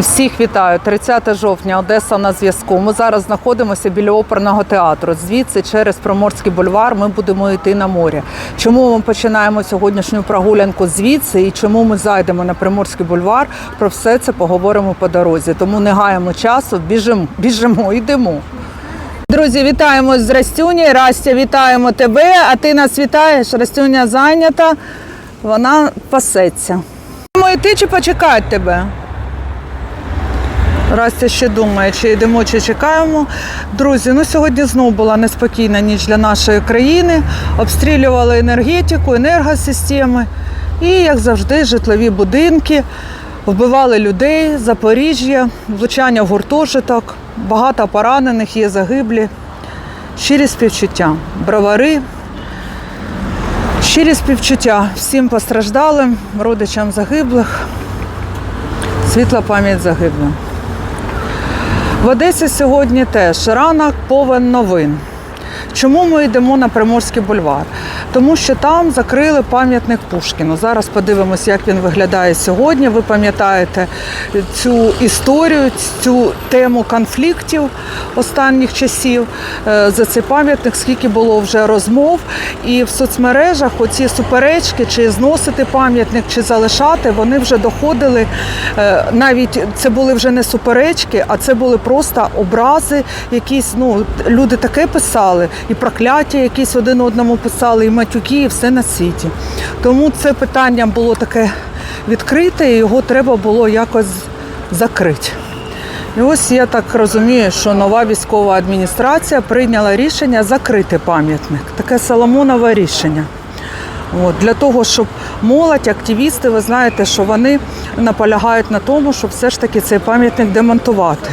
Всіх вітаю. 30 жовтня, Одеса на зв'язку. Ми зараз знаходимося біля оперного театру. Звідси через Приморський бульвар ми будемо йти на море. Чому ми починаємо сьогоднішню прогулянку звідси і чому ми зайдемо на Приморський бульвар? Про все це поговоримо по дорозі. Тому не гаємо часу, біжимо, біжимо, йдемо. Друзі, вітаємо з Растюні. Растя, вітаємо тебе. А ти нас вітаєш? Растюня зайнята, вона пасеться. Ми йти чи почекати тебе? Растя ще думає, чи йдемо, чи чекаємо. Друзі, ну сьогодні знову була неспокійна ніч для нашої країни. Обстрілювали енергетику, енергосистеми і, як завжди, житлові будинки. Вбивали людей, Запоріжжя, влучання в гуртожиток, багато поранених, є загиблі. Щирі співчуття, бровари. Щирі співчуття всім постраждалим, родичам загиблих. Світла пам'ять загиблим. В Одесі сьогодні теж ранок повен новин. Чому ми йдемо на Приморський бульвар? Тому що там закрили пам'ятник Пушкіну. Зараз подивимося, як він виглядає сьогодні. Ви пам'ятаєте цю історію, цю тему конфліктів останніх часів Е, за цей пам'ятник, скільки було вже розмов. І в соцмережах оці суперечки, чи зносити пам'ятник, чи залишати, вони вже доходили. е, Навіть це були вже не суперечки, а це були просто образи, якісь ну люди таке писали, і прокляття якісь один одному писали, і матюки, і все на світі. Тому це питання було таке відкрите, і його треба було якось закрити. І ось я так розумію, що нова військова адміністрація прийняла рішення закрити пам'ятник. Таке Соломонове рішення. От, для того, щоб молодь, активісти, ви знаєте, що вони наполягають на тому, щоб все ж таки цей пам'ятник демонтувати.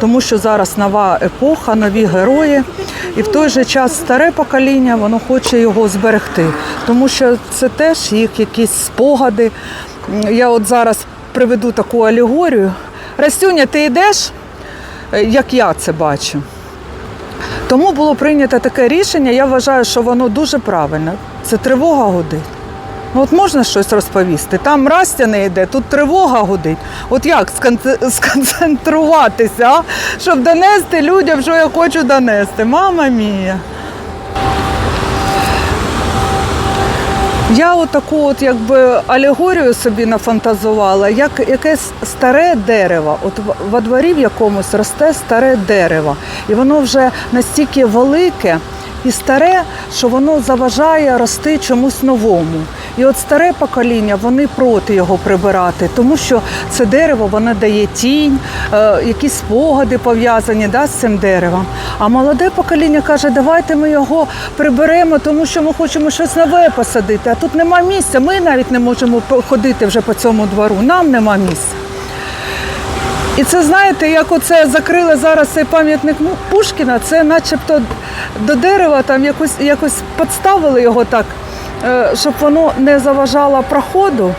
Тому що зараз нова епоха, нові герої, і в той же час старе покоління воно хоче його зберегти. Тому що це теж їх якісь спогади. Я от зараз приведу таку алегорію. Растюня, ти йдеш, Е, як я це бачу. Тому було прийнято таке рішення. Я вважаю, що воно дуже правильне. Це тривога гудить. Ну, от можна щось розповісти? Там Растя не йде, тут тривога гудить. От як сконцентруватися, а? щоб донести людям, що я хочу донести. Мама мія. Я отаку от якби алегорію собі нафантазувала, як якесь старе дерево. От во дворі в якомусь росте старе дерево. І воно вже настільки велике і старе, що воно заважає рости чомусь новому. І от старе покоління вони проти його прибирати, тому що це дерево воно дає тінь, е, якісь спогади пов'язані да, з цим деревом. А молоде покоління каже, давайте ми його приберемо, тому що ми хочемо щось нове посадити. А тут нема місця. Ми навіть не можемо ходити вже по цьому двору. Нам нема місця. І це знаєте, як оце закрили зараз цей пам'ятник ну, Пушкіна, це начебто до дерева там якось, якось підставили його так, е, щоб воно не заважало проходу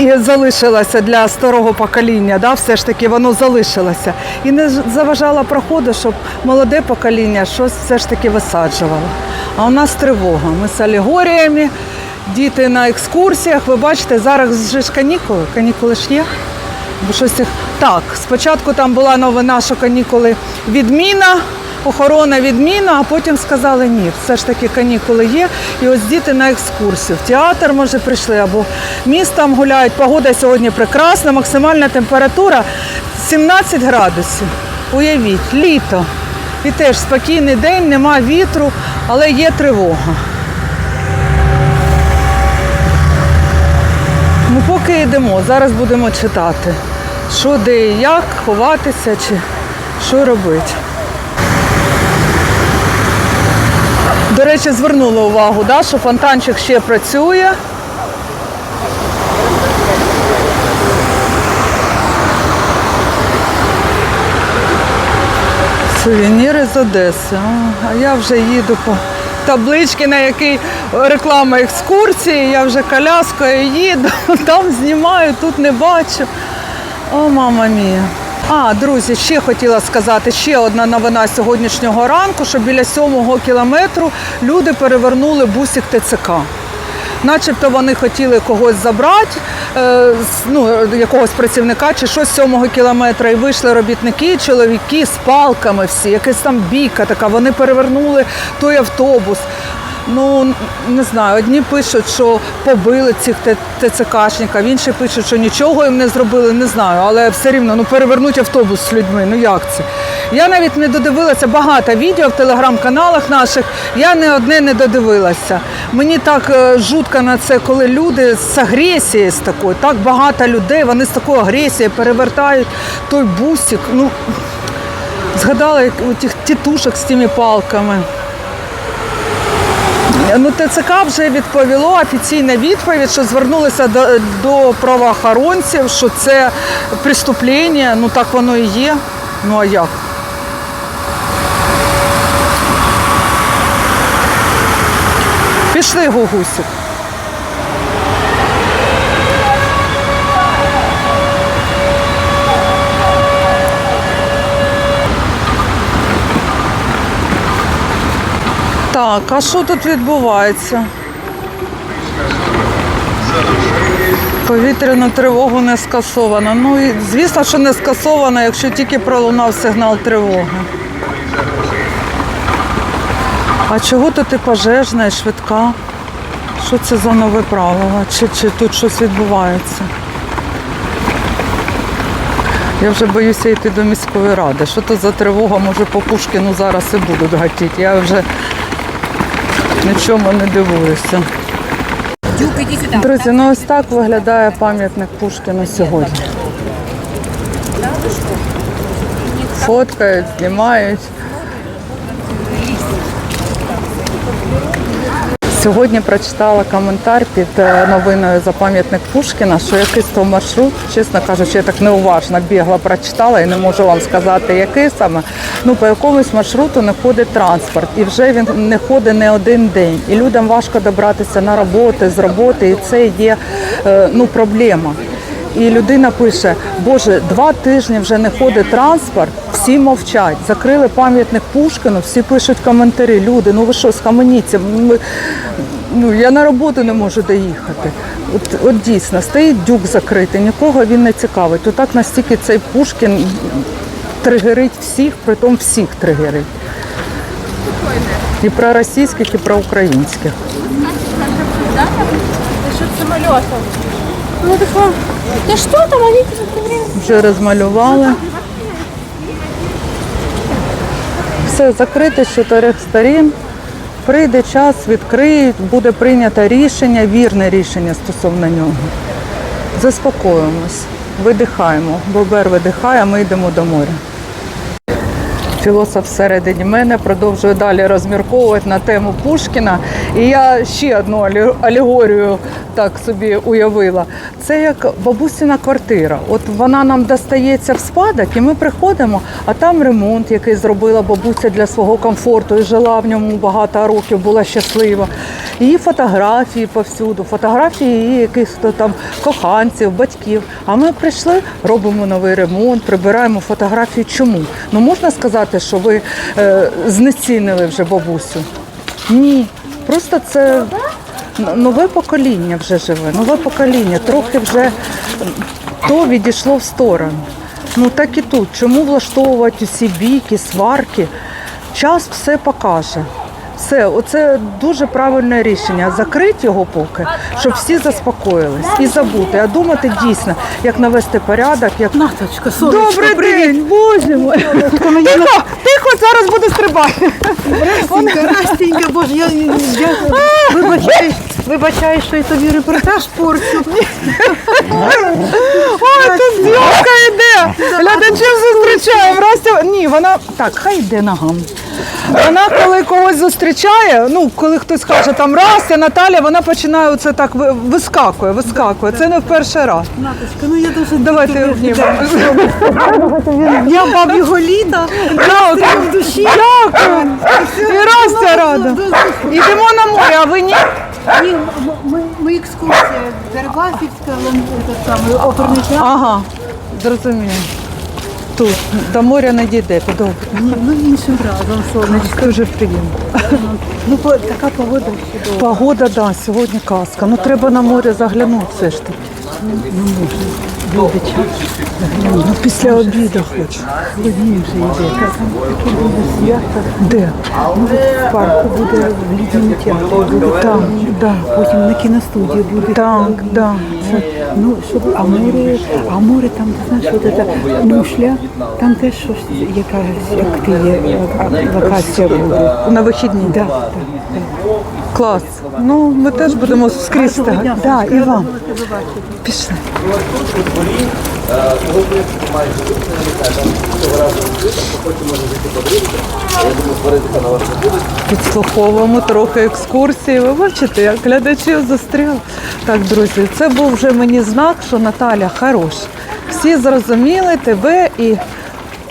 і залишилося для старого покоління, да, все ж таки воно залишилося. І не заважало проходу, щоб молоде покоління щось все ж таки висаджувало. А у нас тривога. Ми з алегоріями, діти на екскурсіях. Ви бачите, зараз же ж канікули. Канікули ж є. Щось. Так, спочатку там була новина, що канікули відміна, охорона відміна, а потім сказали ні, все ж таки канікули є. І ось діти на екскурсію. В театр, може, прийшли, або містом гуляють. Погода сьогодні прекрасна, максимальна температура 17 градусів. Уявіть, літо. І теж спокійний день, нема вітру, але є тривога. Поки йдемо, зараз будемо читати, що де і як, ховатися чи що робити. До речі, звернула увагу, да, що фонтанчик ще працює. Сувеніри з Одеси. А, я вже їду по табличці, на якій реклама екскурсії. Я вже коляскою їду, там знімаю, тут не бачу. О, мама мія. А, друзі, ще хотіла сказати, ще одна новина сьогоднішнього ранку, що біля сьомого кілометру люди перевернули бусик ТЦК. Начебто вони хотіли когось забрати, е, ну, якогось працівника чи щось сьомого кілометра. І вийшли робітники, чоловіки з палками всі, якась там бійка така. Вони перевернули той автобус. Ну не знаю, одні пишуть, що побили цих ТЦКшників, інші пишуть, що нічого їм не зробили, не знаю, але все рівно ну перевернуть автобус з людьми. Ну як це? Я навіть не додивилася багато відео в телеграм-каналах наших. Я не одне не додивилася. Мені так е, жутко на це, коли люди з агресією з такою, так багато людей, вони з такою агресією перевертають той бусик. Ну згадала тих тітушок з тими палками. Ну, ТЦК вже відповіло офіційна відповідь, що звернулися до, до правоохоронців, що це преступлення, ну так воно і є. Ну а як? Пішли гугусик. Так, а що тут відбувається? Повітряну тривогу не скасовано. Ну і звісно, що не скасовано, якщо тільки пролунав сигнал тривоги. А чого тут і пожежна, і швидка? Що це за нове правило? Чи, чи тут щось відбувається? Я вже боюся йти до міської ради. Що то за тривога, може по Пушкіну зараз і будуть гатити. Я вже нічому не дивуюся. Друзі, ну ось так виглядає пам'ятник Пушкіна сьогодні. Фоткають, знімають. Сьогодні прочитала коментар під е, новиною за пам'ятник Пушкіна, що якийсь то маршрут, чесно кажучи, я так неуважно бігла, прочитала і не можу вам сказати, який саме. Ну, по якомусь маршруту не ходить транспорт, і вже він не ходить не один день. І людям важко добратися на роботи, з роботи, і це є е, ну, проблема. І людина пише: Боже, два тижні вже не ходить транспорт, всі мовчать. Закрили пам'ятник Пушкіну, всі пишуть коментарі. Люди, ну ви що, схаменіться? Ми, ну, я на роботу не можу доїхати. От, от дійсно, стоїть дюк закритий, нікого він не цікавить. То так настільки цей Пушкін тригерить всіх, притом всіх тригерить. І про російських, і про українських. Насчет самолетов. Вам. Да что там, они Вже розмалювали. Все закрите з чотирьох сторін. Прийде час, відкриють, буде прийнято рішення, вірне рішення стосовно нього. Заспокоїмось, видихаємо. Бобер видихає, а ми йдемо до моря. Філософ всередині мене продовжує далі розмірковувати на тему Пушкіна. І я ще одну алегорію так собі уявила. Це як бабусіна квартира. От вона нам достається в спадок, і ми приходимо, а там ремонт, який зробила бабуся для свого комфорту, і жила в ньому багато років, була щаслива. Її фотографії повсюду, фотографії її якихось там коханців, батьків. А ми прийшли, робимо новий ремонт, прибираємо фотографії. Чому? Ну можна сказати, що ви е, знецінили вже бабусю? Ні. Просто це нове покоління вже живе, нове покоління. Трохи вже то відійшло в сторону. Ну так і тут. Чому влаштовувати усі бійки, сварки? Час все покаже. Все, оце дуже правильне рішення. Закрити його поки, щоб всі заспокоїлись і забути, а думати дійсно, як навести порядок, як Наточка, сонечко, Добрий привіт. день, боже мой. Тихо, тихо, зараз буду стрибати. Настенька, Настенька, боже, я, я вибачаюсь, вибачаюсь, що я тобі репортаж порчу. Ой, тут зйомка йде. Глядачів зустрічаємо. Растя... Ні, вона так, хай йде ногам. Вона коли когось зустрічає, ну коли хтось каже там Растя, Наталя, вона починає оце так ви- вискакує, вискакує. Це не в перший раз. Наточка, ну я дуже Давайте обнімемо. Я бабі літа, Дякую. в душі. Дякую. І Растя рада. Йдемо на море, а ви ні? Ні, м- ми, ми екскурсія, Дербасівська, оперний театр. Ага, зрозуміло. Тут до моря не дійдете довго. Ну, ну іншим разом, сонечко. Дуже приємно. Ну, по- така погода чудова. Погода, да, сьогодні казка. Ну треба на море заглянути все ж таки. Час. Ну, після обіду хочу. Він вже йде. Там таке буде свято. Де? Ну, в парку буде в театрі. Буде Так, да. Потім на кіностудії буде. Так, да. Це, ну, щоб, а море, а море там, ти знаєш, от це мушля, там теж щось якась активія, локація буде. На вихідні. Да, так, так. Клас. Ну, ми теж будемо скрізь. Доброго Так, дня, да, Сонечко, і рада вам. була тебе бачити. Пішли. Підслуховуємо трохи екскурсії. Ви бачите, як глядачів застряв. Так, друзі, це був вже мені знак, що Наталя хороша. Всі зрозуміли тебе і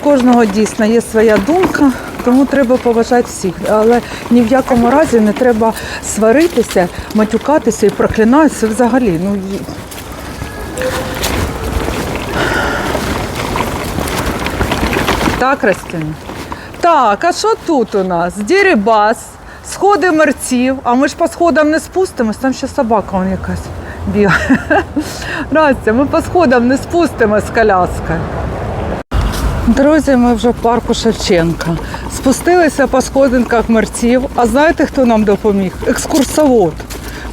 кожного дійсно є своя думка, тому треба поважати всіх. Але ні в якому разі не треба сваритися, матюкатися і проклинатися взагалі. Ну, і- Так, а що тут у нас? Дірібас, сходи мерців, а ми ж по сходам не спустимось, там ще собака вон якась бігає. Растя, ми по сходам не спустимось з коляскою. Друзі, ми вже в парку Шевченка. Спустилися по сходинках мерців. А знаєте, хто нам допоміг? Екскурсовод.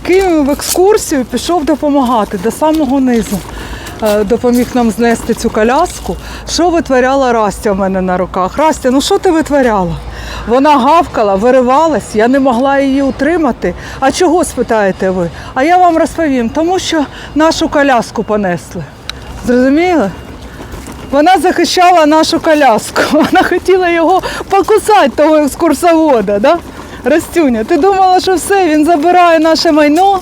Кинув в екскурсію, пішов допомагати до самого низу. Е, Допоміг нам знести цю коляску. Що витворяла Растя у мене на руках? Растя, ну що ти витворяла? Вона гавкала, виривалась, я не могла її утримати. А чого спитаєте ви? А я вам розповім, тому що нашу коляску понесли. Зрозуміли? Вона захищала нашу коляску. Вона хотіла його покусати, того екскурсовода, да? Растюня, ти думала, що все, він забирає наше майно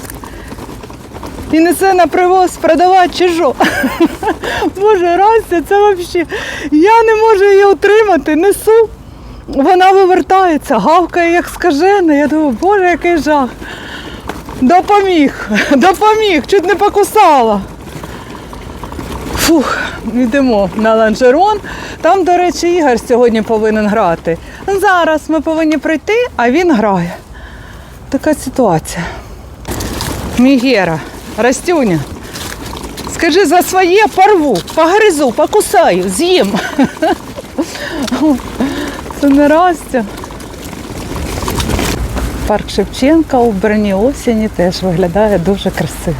і несе на привоз продавати чи що? Боже, Растя, це взагалі. Я не можу її утримати, несу. Вона вивертається, гавкає, як скажена. Я думаю, боже, який жах. Допоміг, допоміг, чуть не покусала. Фух, йдемо на ланжерон. Там, до речі, Ігор сьогодні повинен грати. Зараз ми повинні прийти, а він грає. Така ситуація. Мігера, Растюня, скажи за своє порву, погризу, покусаю, з'їм. Це не Растя. Парк Шевченка у Берні осені теж виглядає дуже красиво.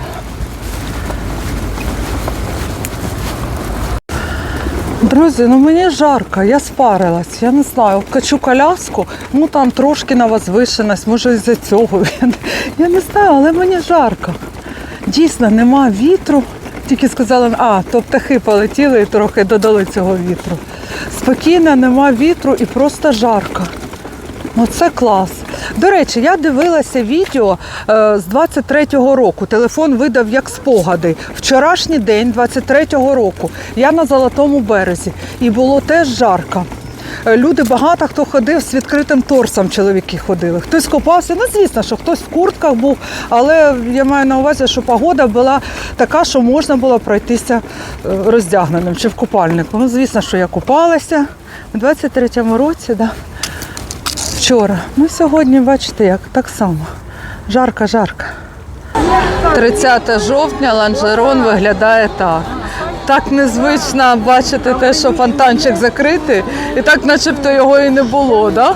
Друзі, ну мені жарко, я спарилась, я не знаю, качу коляску, ну там трошки на возвишеність, може із-за цього. Я не знаю, але мені жарко. Дійсно, нема вітру. Тільки сказали, а, то птахи полетіли і трохи додали цього вітру. Спокійно, нема вітру і просто жарко. Ну це клас. До речі, я дивилася відео е, з 23-го року. Телефон видав як спогади. Вчорашній день, 23-го року. Я на Золотому березі. І було теж жарко. Е, Люди багато хто ходив з відкритим торсом, чоловіки ходили. Хтось купався. Ну, звісно, що хтось в куртках був, але я маю на увазі, що погода була така, що можна було пройтися е, роздягненим чи в купальнику. Ну, звісно, що я купалася у 23-му році. Да вчора. Ну сьогодні, бачите, як так само. Жарко, жарко. 30 жовтня ланжерон виглядає так. Так незвично бачити те, що фонтанчик закритий, і так начебто його і не було, да?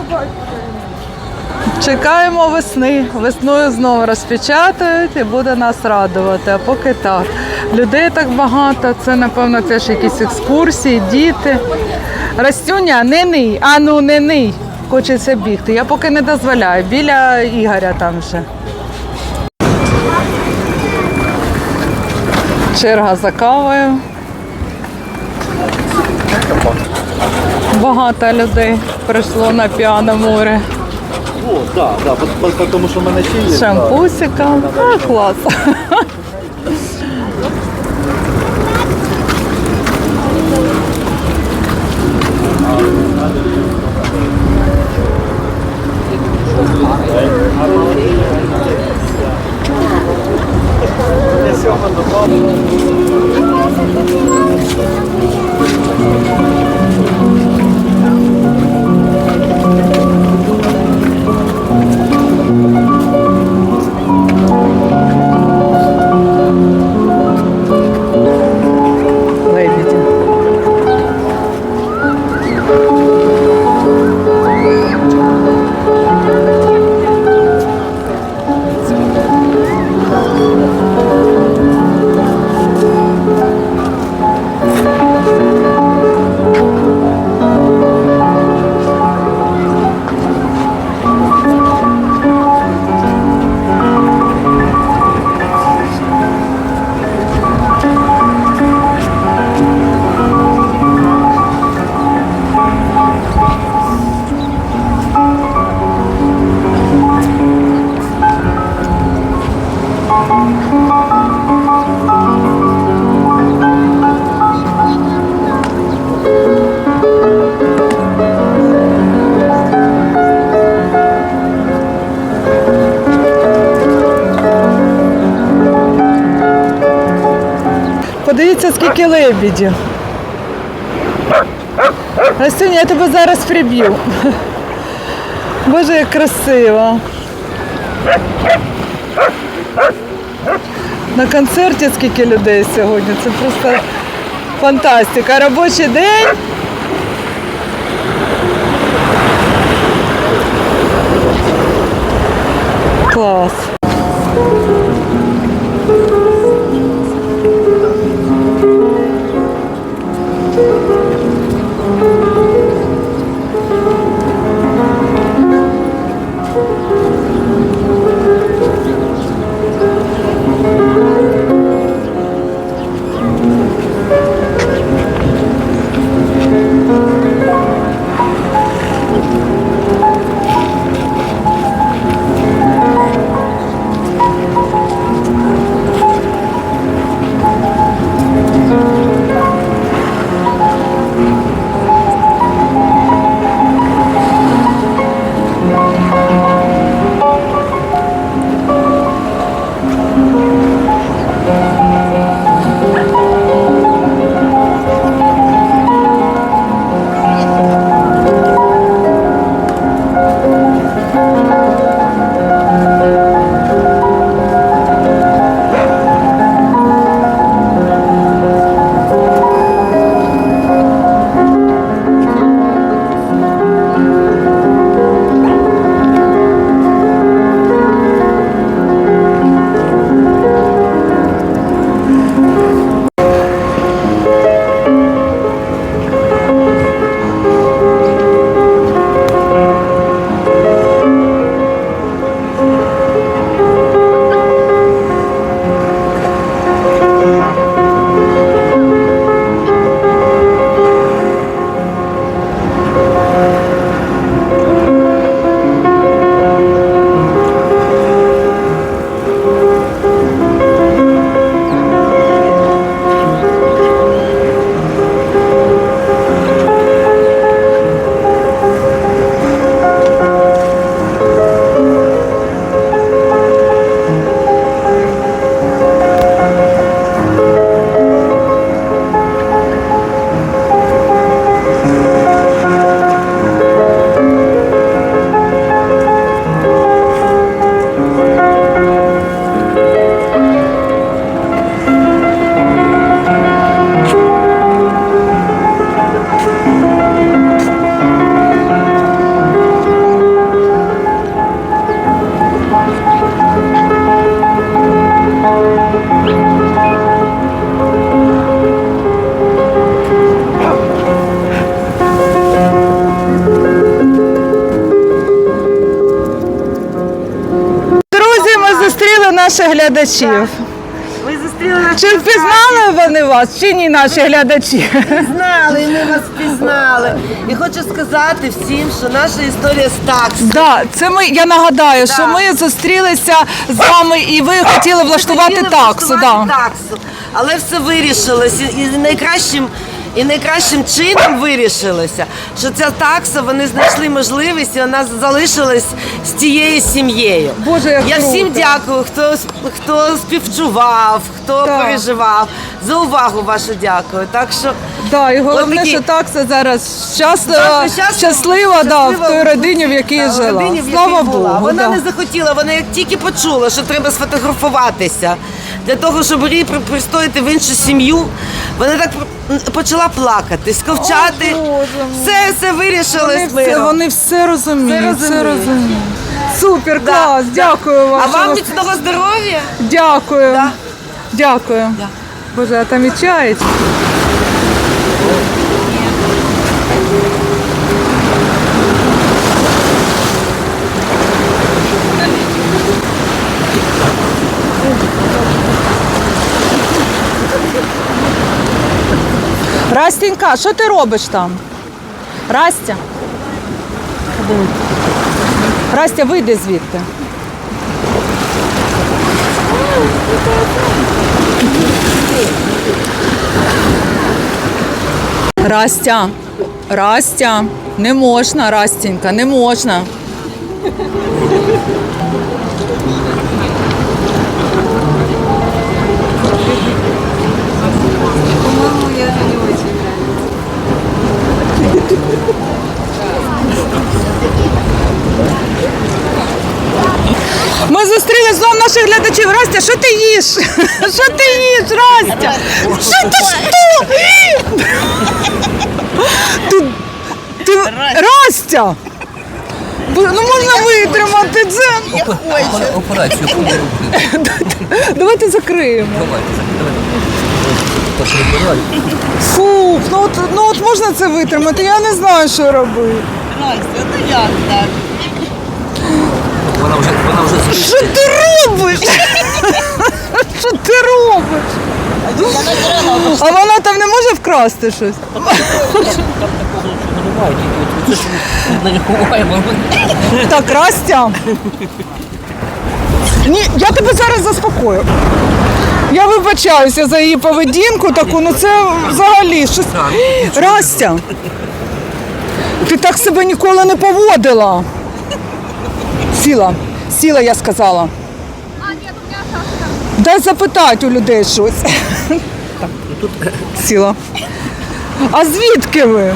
Чекаємо весни. Весною знову розпечатають і буде нас радувати. А поки так. Людей так багато, це, напевно, теж якісь екскурсії, діти. Растюня, не ний, а ну не ний. Хочеться бігти. Я поки не дозволяю. Біля Ігоря там вже. Черга за кавою. Багато людей прийшло на п'яне море. О, да, да, тому що в мене ще є. З шампусиком. А, клас. Дивіться, скільки лебідів. Растюня, я тебе зараз приб'ю. Боже, як красиво. На концерті скільки людей сьогодні. Це просто фантастика. Робочий день. Клас. Глядачів. Ви зустріли нас Чи впізнали вони вас, чи ні наші глядачі? знали, і ми вас впізнали. І хочу сказати всім, що наша історія з таксом. Да, це ми. Я нагадаю, що ми зустрілися з вами, і ви хотіли влаштувати Хотіли таксу. влаштувати Да. таксу. Але все вирішилось. І і найкращим, і найкращим чином вирішилося, що ця такса, вони знайшли можливість, і вона залишилась з тією сім'єю. Боже, як Я круто. всім дякую, хто, хто співчував, хто Так. переживав. За увагу вашу дякую. Так що Да, і головне, Отакі- що такса зараз щаслива, Так, щаслива- щаслива, да, в той родині, в якій та, жила. родині, в Слава якій була. Вона да. не захотіла, вона як тільки почула, що треба сфотографуватися для того, щоб її при- пристроїти в іншу сім'ю. Вона так почала плакати, сковчати. Все, все вирішилось. Вони все, миром. вони все розуміють. Все розуміють. розуміють. Супер, Да, клас, да. дякую вам. А що вам ви- міцного здоров'я. Дякую. Да. Дякую. Боже, а там і. Растінька, що ти робиш там? Растя? Растя, вийди звідти. Растя, Растя, не можна, Растінька, не можна. Ми зустріли знов наших глядачів. Растя, що ти їш? Що ти їш, Растя? Що ти що? Ти, ти, Растя! Ну можна витримати це. Операцію? Давайте закриємо. Давайте, давайте. Прибирай. Фу, ну от, ну от можна це витримати, я не знаю, що робити. Вона вже, вона вже Що ти робиш? Що ти робиш? А вона там не може вкрасти щось? такого нічого немає, тільки це на нього ховаємо. Так, Растя. Ні, я тебе зараз заспокою. Я вибачаюся за її поведінку таку, ну це взагалі щось. Растя. Ти так себе ніколи не поводила. Сіла, сіла, я сказала. Дай запитати у людей щось. Сіла. А звідки ви?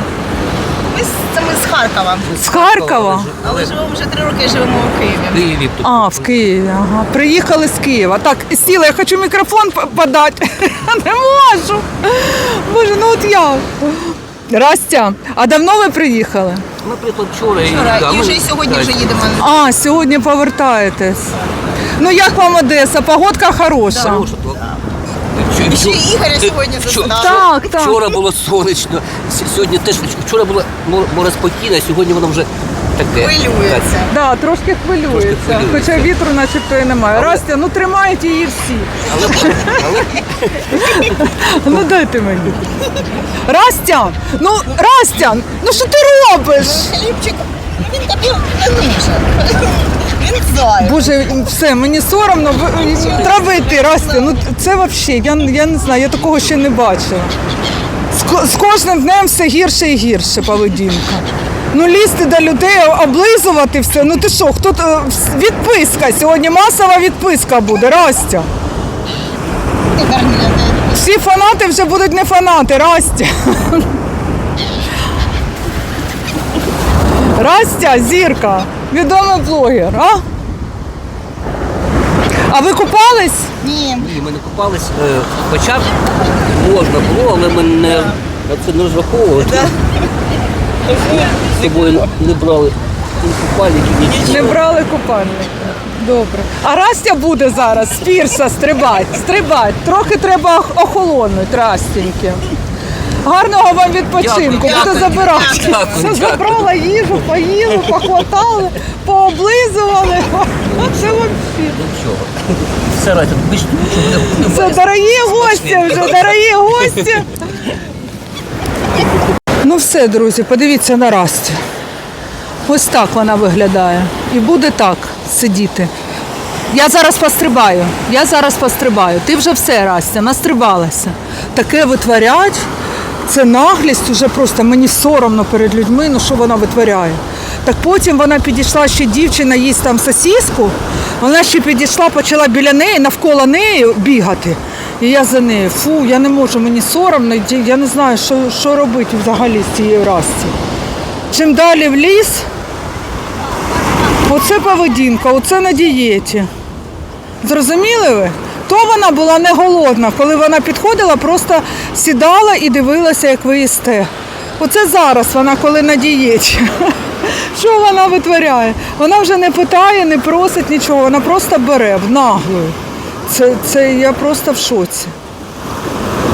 Ми з- це ми з Харкова. З Харкова? Але живемо вже три роки живемо у Києві. В Києві тут. А, в Києві, ага. Приїхали з Києва. Так, сіла, я хочу мікрофон п- подати. Не можу. Боже, ну от я. Растя, а давно ви приїхали? Ми приїхали вчора. і- да, і ми- вже сьогодні так, вже їдемо. А, сьогодні повертаєтесь. Ну як вам Одеса? Погодка хороша. Хороша, то. Вчора- Ще Ігоря сьогодні вчора-. Так, так. Вчора було сонячно, сьогодні теж вчора було мо- море а сьогодні воно вже таке. Хвилюється. Да, трошки хвилюється, хвилюється. хоча вітру начебто і немає. Растя, ну тримають її всі. Але, але Ну дайте мені. Растя, ну Растя, ну що ти робиш? Хлібчик, він тобі не нужен. Він знає. Боже, все, мені соромно. Треба йти, Растя. Ну це взагалі, я, я не знаю, я такого ще не бачила. З, з кожним днем все гірше і гірше поведінка. Ну лізти до людей, облизувати все. Ну ти що, хто відписка? Сьогодні масова відписка буде, Растя. Всі фанати вже будуть не фанати, Растя. Растя, зірка, відомий блогер, а? А ви купались? Ні. ні, ми не купались. Е, Хоча б можна було, але ми не, це не розраховували. З собою не брали купальників, нічого. Не брали купальник. Добре. А Растя буде зараз з пірса стрибати, стрибати. Трохи треба ох- охолонути, Растеньки. Гарного вам відпочинку, Дякую, дякую. забирати. Дякую, дякую. забрала їжу, поїли, похватали, пооблизували. Це взагалі. Нічого. Все разом, більше нічого не. Це дорогі гості вже, дорогі гості. Ну все, друзі, подивіться на Расті. Ось так вона виглядає. І буде так сидіти. Я зараз пострибаю. Я зараз пострибаю. Ти вже все, Растя, настрибалася. Таке витворять. Це наглість уже просто мені соромно перед людьми, ну що вона витворяє. Так потім вона підійшла ще дівчина їсть там сосіску, вона ще підійшла, почала біля неї, навколо неї бігати. І я за нею. Фу, я не можу, мені соромно, я не знаю, що, що робити взагалі з цією Расті. Чим далі в ліс, оце поведінка, оце на дієті. Зрозуміли ви? То вона була не голодна, коли вона підходила, просто сідала і дивилася, як ви їсте. Оце зараз вона, коли на дієті. Що вона витворяє? Вона вже не питає, не просить нічого, вона просто бере в наглою. Це, це я просто в шоці.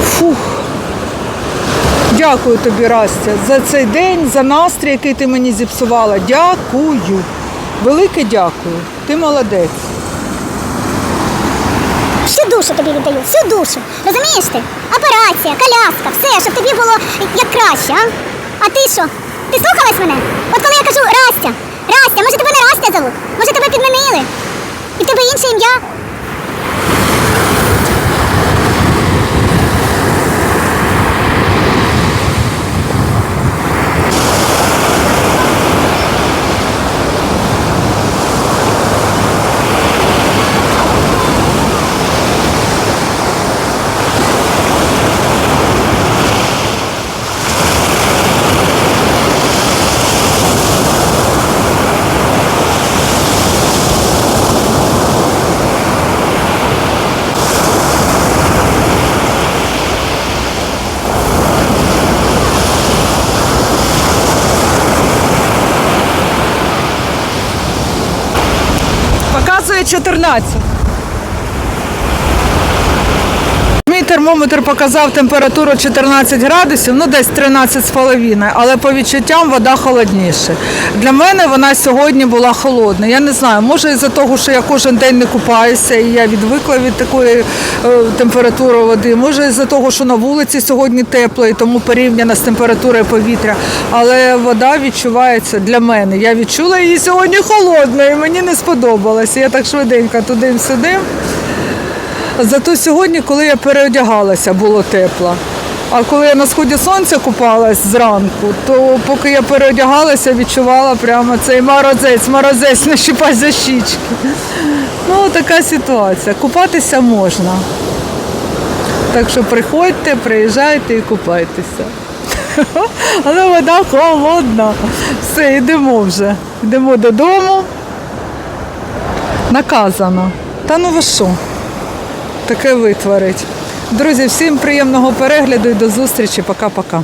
Фух. Дякую тобі, Растя, за цей день, за настрій, який ти мені зіпсувала. Дякую. Велике дякую. Ти молодець. Всю душу тобі віддаю, всю душу. Розумієш ти? Операція, коляска, все, щоб тобі було як краще, а? А ти що? Ти слухалась мене? От коли я кажу Растя, Растя, може тебе не Растя зовут? Може тебе підмінили? І в тебе інше ім'я? 14. Термометр показав температуру 14 градусів, ну десь 13 з половиною, але по відчуттям вода холодніше. Для мене вона сьогодні була холодна. Я не знаю, може із-за того, що я кожен день не купаюся і я відвикла від такої е, температури води. Може із-за того, що на вулиці сьогодні тепло і тому порівняно з температурою повітря. Але вода відчувається для мене. Я відчула її сьогодні холодною, мені не сподобалося. Я так швиденько туди-сюди. Зато сьогодні, коли я переодягалася, було тепло. А коли я на сході сонця купалась зранку, то поки я переодягалася, відчувала прямо цей морозець, морозець не щипай за щічки. Ну, така ситуація. Купатися можна. Так що приходьте, приїжджайте і купайтеся. Але вода холодна. Все, йдемо вже. Йдемо додому. Наказано. Та ну ви що? Таке витворить. Друзі, всім приємного перегляду і до зустрічі. Пока-пока.